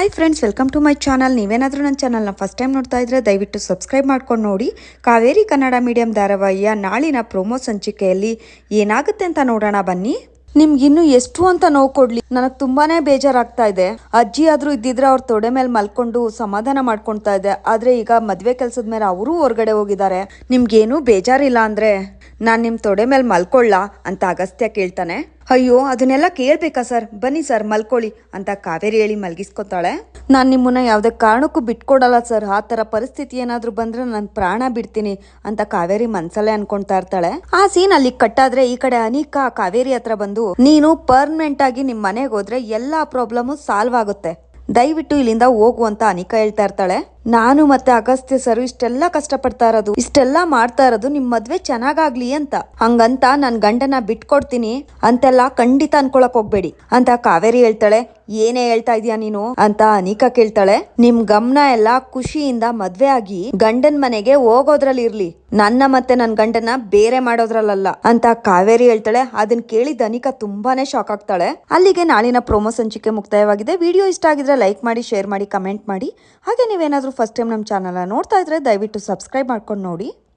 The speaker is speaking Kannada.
Hi friends welcome to my channel ನೀವೇನಾದರೂ ನನ್ನ ಚಾನಲ್ನ ಫಸ್ಟ್ ಟೈಮ್ ನೋಡ್ತಾ ಇದ್ರೆ ದಯವಿಟ್ಟು ಸಬ್ಸ್ಕ್ರೈಬ್ ಮಾಡ್ಕೊಂಡು ನೋಡಿ. ಕಾವೇರಿ ಕನ್ನಡ ಮೀಡಿಯಂ ಧಾರಾವಾಹಿಯ ನಾಳಿನ ಪ್ರೊಮೋ ಸಂಚಿಕೆಯಲ್ಲಿ ಏನಾಗುತ್ತೆ ಅಂತ ನೋಡೋಣ ಬನ್ನಿ. ನಿಮ್ಗಿನ್ನು ಎಷ್ಟು ಅಂತ ನೋವು ಕೊಡ್ಲಿ. ನನಗೆ ತುಂಬಾನೇ ಬೇಜಾರಾಗ್ತಾ ಇದೆ. ಅಜ್ಜಿ ಆದ್ರೂ ಇದ್ದಿದ್ರೆ ಅವ್ರ ತೊಡೆ ಮೇಲೆ ಮಲ್ಕೊಂಡು ಸಮಾಧಾನ ಮಾಡ್ಕೊಳ್ತಾ ಇದೆ ಆದ್ರೆ ಈಗ ಮದ್ವೆ ಕೆಲ್ಸದ ಮೇಲೆ ಅವರು ಹೊರಗಡೆ ಹೋಗಿದ್ದಾರೆ. ನಿಮ್ಗೇನು ಬೇಜಾರಿಲ್ಲ ಅಂದ್ರೆ? ನಾನ್ ನಿಮ್ ತೊಡೆ ಮೇಲೆ ಮಲ್ಕೊಳ್ಳ ಅಂತ ಅಗಸ್ತ್ಯ ಕೇಳ್ತಾನೆ. ಅಯ್ಯೋ, ಅದನ್ನೆಲ್ಲ ಕೇಳ್ಬೇಕಾ ಸರ್? ಬನ್ನಿ ಸರ್, ಮಲ್ಕೊಳ್ಳಿ ಅಂತ ಕಾವೇರಿ ಹೇಳಿ ಮಲ್ಗಿಸ್ಕೊತಾಳೆ. ನಾನ್ ನಿಮ್ಮನ್ನ ಯಾವುದೇ ಕಾರಣಕ್ಕೂ ಬಿಟ್ಕೊಡಲ್ಲ ಸರ್. ಆ ತರ ಪರಿಸ್ಥಿತಿ ಏನಾದರೂ ಬಂದ್ರೆ ನಾನು ಪ್ರಾಣ ಬಿಡ್ತೀನಿ ಅಂತ ಕಾವೇರಿ ಮನ್ಸಲ್ಲೇ ಅನ್ಕೊಂತಾ ಇರ್ತಾಳೆ. ಆ ಸೀನ್ ಅಲ್ಲಿ ಕಟ್ಟಾದ್ರೆ ಈ ಕಡೆ ಅನಿಕಾ ಕಾವೇರಿ ಹತ್ರ ಬಂದು, ನೀನು ಪರ್ಮನೆಂಟ್ ಆಗಿ ನಿಮ್ ಮನೆಗೆ ಹೋದ್ರೆ ಎಲ್ಲಾ ಪ್ರಾಬ್ಲಮ್ ಸಾಲ್ವ್ ಆಗುತ್ತೆ. ದಯವಿಟ್ಟು ಇಲ್ಲಿಂದ ಹೋಗು ಅಂತ ಅನಿಕಾ ಹೇಳ್ತಾ ಇರ್ತಾಳೆ. ನಾನು ಮತ್ತೆ ಅಗಸ್ತ್ಯ ಸರ್ ಇಷ್ಟೆಲ್ಲ ಕಷ್ಟಪಡ್ತಾ ಇರೋದು, ಇಷ್ಟೆಲ್ಲ ಮಾಡ್ತಾ ಇರೋದು ನಿಮ್ ಮದ್ವೆ ಚೆನ್ನಾಗಾಗ್ಲಿ ಅಂತ. ಹಂಗಂತ ನನ್ ಗಂಡನ ಬಿಟ್ಕೊಡ್ತೀನಿ ಅಂತೆಲ್ಲ ಖಂಡಿತ ಅನ್ಕೊಳಕ್ ಹೋಗ್ಬೇಡಿ ಅಂತ ಕಾವೇರಿ ಹೇಳ್ತಾಳೆ. ಏನೇ ಹೇಳ್ತಾ ಇದೀಯ ನೀನು? ಅಂತ ಅನಿಕಾ ಕೇಳ್ತಾಳೆ. ನಿಮ್ ಗಮನ ಎಲ್ಲ ಖುಷಿಯಿಂದ ಮದ್ವೆ ಆಗಿ ಗಂಡನ್ ಮನೆಗೆ ಹೋಗೋದ್ರಲ್ಲಿ ಇರ್ಲಿ. ನನ್ನ ಮತ್ತೆ ನನ್ ಗಂಡನ ಬೇರೆ ಮಾಡೋದ್ರಲ್ಲ ಅಂತ ಕಾವೇರಿ ಹೇಳ್ತಾಳೆ. ಅದನ್ನ ಕೇಳಿದ ಅನಿಕಾ ತುಂಬಾನೇ ಶಾಕ್ ಆಗ್ತಾಳೆ. ಅಲ್ಲಿಗೆ ನಾಳಿನ ಪ್ರೋಮೋ ಸಂಚಿಕೆ ಮುಕ್ತಾಯವಾಗಿದೆ. ವಿಡಿಯೋ ಇಷ್ಟ ಆಗಿದ್ರೆ ಲೈಕ್ ಮಾಡಿ ಶೇರ್ ಮಾಡಿ ಕಮೆಂಟ್ ಮಾಡಿ. ಹಾಗೆ ನೀವೇನಾದ್ರೂ ಫಸ್ಟ್ ಟೈಮ್ ನಮ್ಮ ಚಾನಲ್ ನೋಡ್ತಾ ಇದ್ರೆ ದಯವಿಟ್ಟು ಸಬ್ಸ್ಕ್ರೈಬ್ ಮಾಡ್ಕೊಂಡು ನೋಡಿ.